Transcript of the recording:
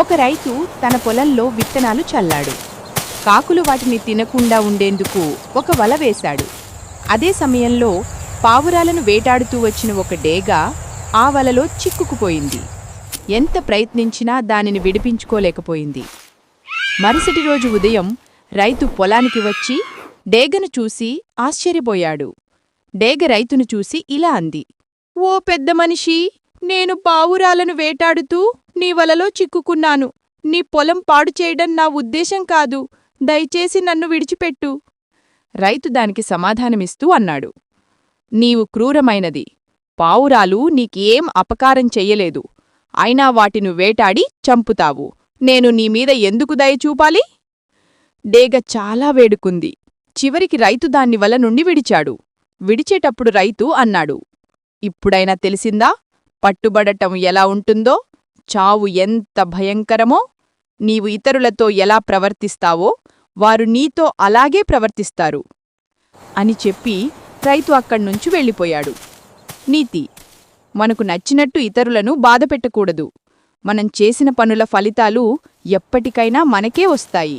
ఒక రైతు తన పొలంలో విత్తనాలు చల్లాడు. కాకులు వాటిని తినకుండా ఉండేందుకు ఒక వల వేశాడు. అదే సమయంలో పావురాలను వేటాడుతూ వచ్చిన ఒక డేగ ఆ వలలో చిక్కుకుపోయింది. ఎంత ప్రయత్నించినా దానిని విడిపించుకోలేకపోయింది. మరుసటి రోజు ఉదయం రైతు పొలానికి వచ్చి డేగను చూసి ఆశ్చర్యపోయాడు. డేగ రైతును చూసి ఇలా అంది. ఓ పెద్ద మనిషి నేను పావురాలను వేటాడుతూ నీ వలలో చిక్కుకున్నాను. నీ పొలం పాడు చేయడం నా ఉద్దేశం కాదు. దయచేసి నన్ను విడిచిపెట్టు. రైతు దానికి సమాధానమిస్తూ అన్నాడు. నీవు క్రూరమైనది. పావురాలు నీకేం అపకారం చెయ్యలేదు. అయినా వాటిను వేటాడి చంపుతావు. నేను నీమీద ఎందుకు దయచూపాలి డేగ చాలా వేడుకుంది. చివరికి రైతు దాన్ని వల నుండి విడిచాడు. విడిచేటప్పుడు రైతు అన్నాడు. ఇప్పుడైనా తెలిసిందా? పట్టుబడటం ఎలా ఉంటుందో? చావు ఎంత భయంకరమో నీవు ఇతరులతో ఎలా ప్రవర్తిస్తావో వారు నీతో అలాగే ప్రవర్తిస్తారు అని చెప్పి రైతు అక్కడ్నుంచి వెళ్ళిపోయాడు. నీతి మనకు నచ్చినట్టు ఇతరులను బాధపెట్టకూడదు మనం చేసిన పనుల ఫలితాలు ఎప్పటికైనా మనకే వస్తాయి.